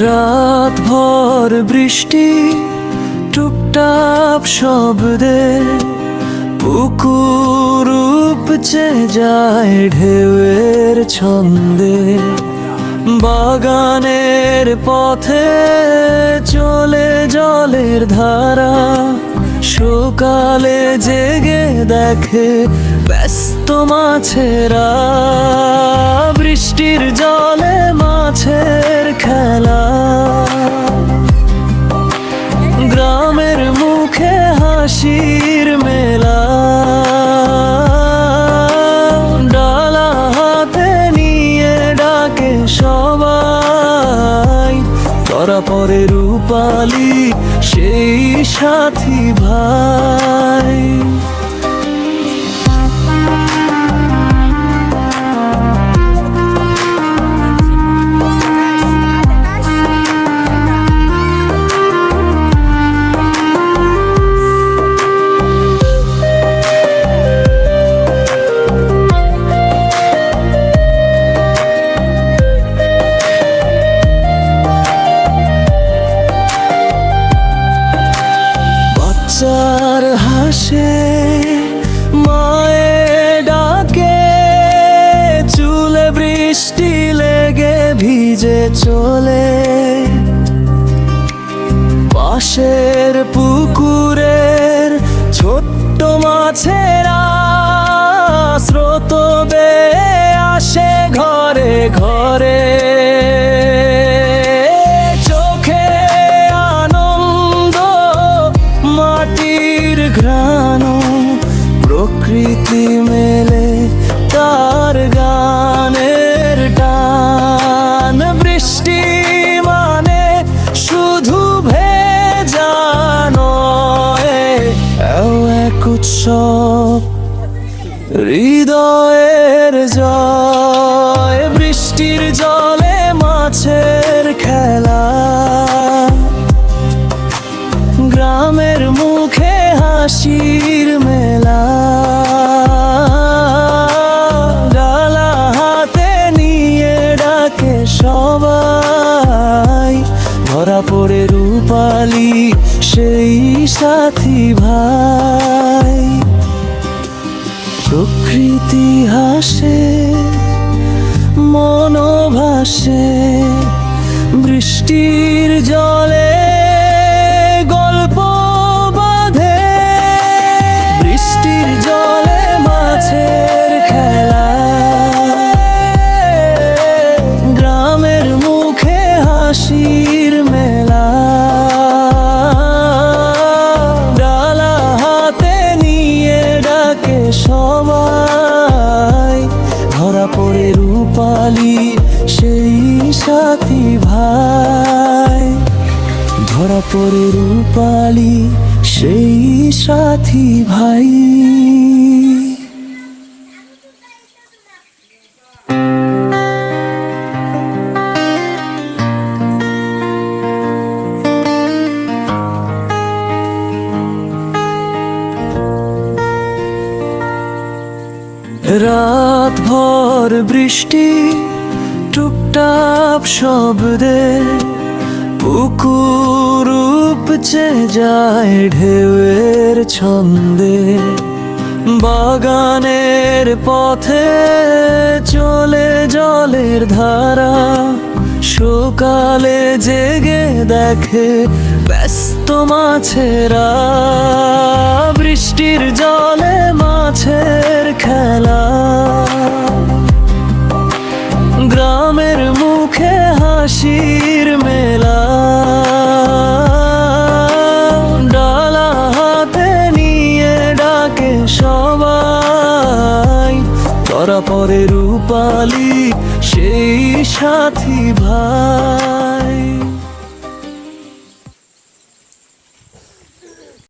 রাত ভর বৃষ্টি, টুপটাপ শব্দে পুকুর উপচে যায় ঢেউয়ের ছন্দে। বাগানের পথে চলে জলের ধারা, সকালে জেগে দেখে ব্যস্ত মাছেরা, বৃষ্টির জলে মাছের খেলা। গ্রামের মুখে হাসির মেলা। ডালা হাতে নিয়ে ডাকে সবাই। ধরা পরে রূপালি, সেই সাথী ভাই। হাসে মায়ে ডাকে চুলে বৃষ্টি লেগে ভিজে চলে। পাশের পুকুরের প্রকৃতি মেলে তার গানের টান বৃষ্টি মানে শুধু ভেজানো এক উৎসব হৃদয়ের জয় বৃষ্টির জলে মাছের ধরা পড়ে রূপালি সেই সাথী ভাই। প্রকৃতি হাসে মনোভাসে বৃষ্টির জলে সবাই ধরা পড়ে রূপালি সেই সাথী ভাই। ধরা পড়ে রূপালি সেই সাথী ভাই। ভর বৃষ্টি টুপটাপ শব্দে পুকুর উপচে যায় ঢেউয়ের ছন্দে। বাগানের পথে চলে জলের ধারা, সকালে জেগে দেখে ব্যস্ত মাছেরা। বৃষ্টির জলে মাছের ধরা রূপালী সেই সাথী ভাই।